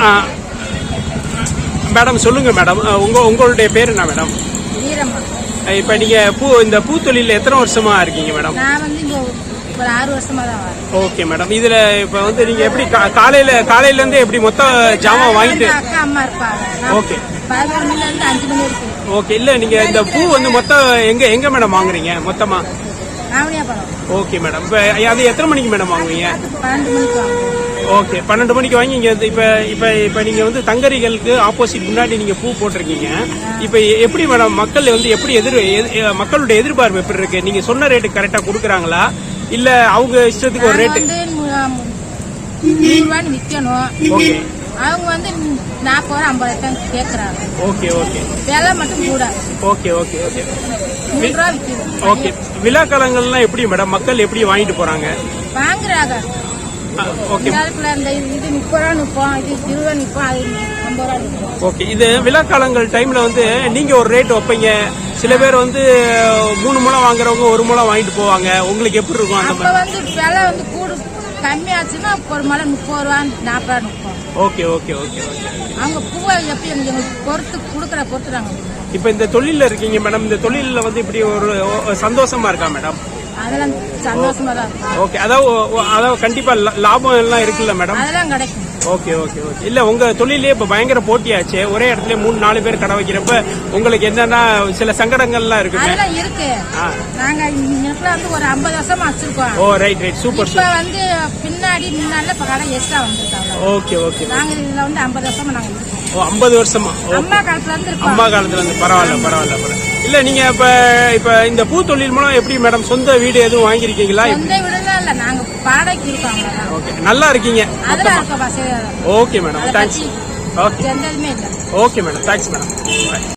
ஆ, madam சொல்லுங்க madam. அ, உங்க உங்களுடைய பேர் என்ன மேடம்? இப்போ நீங்க பூ இந்த பூத்தொழில எத்தனை வருஷமா இருக்கீங்க மேடம்? Okay madam. இதுல இப்ப வந்து நீங்க எப்படி காலையில காலையில இருந்து எப்படி மொத்த ஜாமான் வாங்கிட்டு ஓகே. ஓகே இல்ல நீங்க இந்த பூ வந்து மொத்தம் எங்க எங்க மேடம் வாங்குறீங்க மொத்தமா? Okay madam. இப்ப அது எத்தனை மணிக்கு மேடம் வாங்குவீங்க? ஓகே பன்னெண்டு மணிக்கு வாங்கி இங்க வந்து இப்ப இப்ப இப்ப நீங்க வந்து தங்கரிகளுக்கு ஆப்போசிட் முன்னாடி நீங்க பூ போட்டிருக்கீங்க. இப்ப எப்படி மேடம் மக்கள் வந்து எப்படி எதிர் மக்களுடைய எதிர்பார்ப்பு எப்படி இருக்கு? நீங்க சொன்ன ரேட்டு கரெக்டா கொடுக்குறாங்களா? இல்ல அவங்க இஷ்டத்துக்கு ஒரு ரேட்டு வந்து நூ- நூறு ரூபான்னு விற்கணும் ஓகே அவங்க வந்து நாற்பது ரூபா ஐம்பது ரூபாய் கேட்கறாங்க ஓகே ஓகே விலை மட்டும் கூட. ஓகே ஓகே ஓகே விழா காலங்கள்லாம் எப்படி மேடம் மக்கள் எப்படி வாங்கிட்டு போறாங்க? வாங்குறாங்க. இந்த இது முப்பது ரூபா நிற்போம் இது இருபது ரூபா நிற்போம் அது ஐம்பது ரூபா நிற்போம் ஓகே இது விழா காலங்கள் டைம்ல வந்து நீங்க ஒரு ரேட் வைப்பீங்க. சில பேர் வந்து மூணு முழம் வாங்குறவங்க ஒரு முழம் வாங்கிட்டு போவாங்க. உங்களுக்கு எப்படி இருக்கும் அந்த மாதிரி? வந்து விலை வந்து கூடு கம்மியாச்சுன்னா ஒரு மலை முப்பது ரூபா நாற்பது ரூபா நிற்போம் ஓகே ஓகே ஓகே ஓகே அவங்க பூவை எப்படி எங்களுக்கு பொறுத்து கொடுக்குற பொறுத்து நாங்கள் கொடுப்போம். இப்போ இந்த தொழில்ல இருக்கீங்க மேடம் இந்த தொழில்ல வந்து இப்படி ஒரு சந்தோஷமா இருக்கா மேடம் அதெல்லாம் சந்தோஷமா தான் ஓகே அதாவது அதாவது கண்டிப்பா லாபம் எல்லாம் இருக்குல்ல மேடம் அதெல்லாம் கிடைக்கும். Okay okay okay. இல்ல உங்க தொழிலே இப்ப பயங்கர போட்டியாச்சு. ஒரே இடத்துல மூணு நாலு பேர் கடை வைக்கிறப்ப உங்களுக்கு என்னன்னா சில சங்கடங்கள்லாம் இருக்குமே? அதெல்லாம் இருக்கு. நாங்க வந்து ஒரு ஐம்பது வருஷமா வச்சிருக்கோம். ஓ ரைட் ரைட் சூப்பர் இப்ப சூப்பர் வந்து பின்னாடி முன்னால இப்ப கடை எக்ஸ்ட்ரா வந்திருக்காங்க. ஓகே ஓகே நாங்க இதுல வந்து ஐம்பது வருஷமா நாங்க இருக்கோம். ஓ ஐம்பது வருஷமா? அம்மா காலத்துல இருந்து இருக்கோம். அம்மா காலத்துல இருந்து பரவாயில்ல பரவாயில்ல பரவாயில்ல. இல்ல நீங்க இப்ப இப்ப இந்த பூ தொழில் மூலம் எப்படி மேடம் சொந்த வீடு எதுவும் வாங்கியிருக்கீங்களா? சொந்த வாடகைக்கு அவ்வளவுதான். ஓகே. நல்லா இருக்கீங்க. அதெல்லாம் இருக்க வசதியா okay madam thanks okay okay madam thanks madam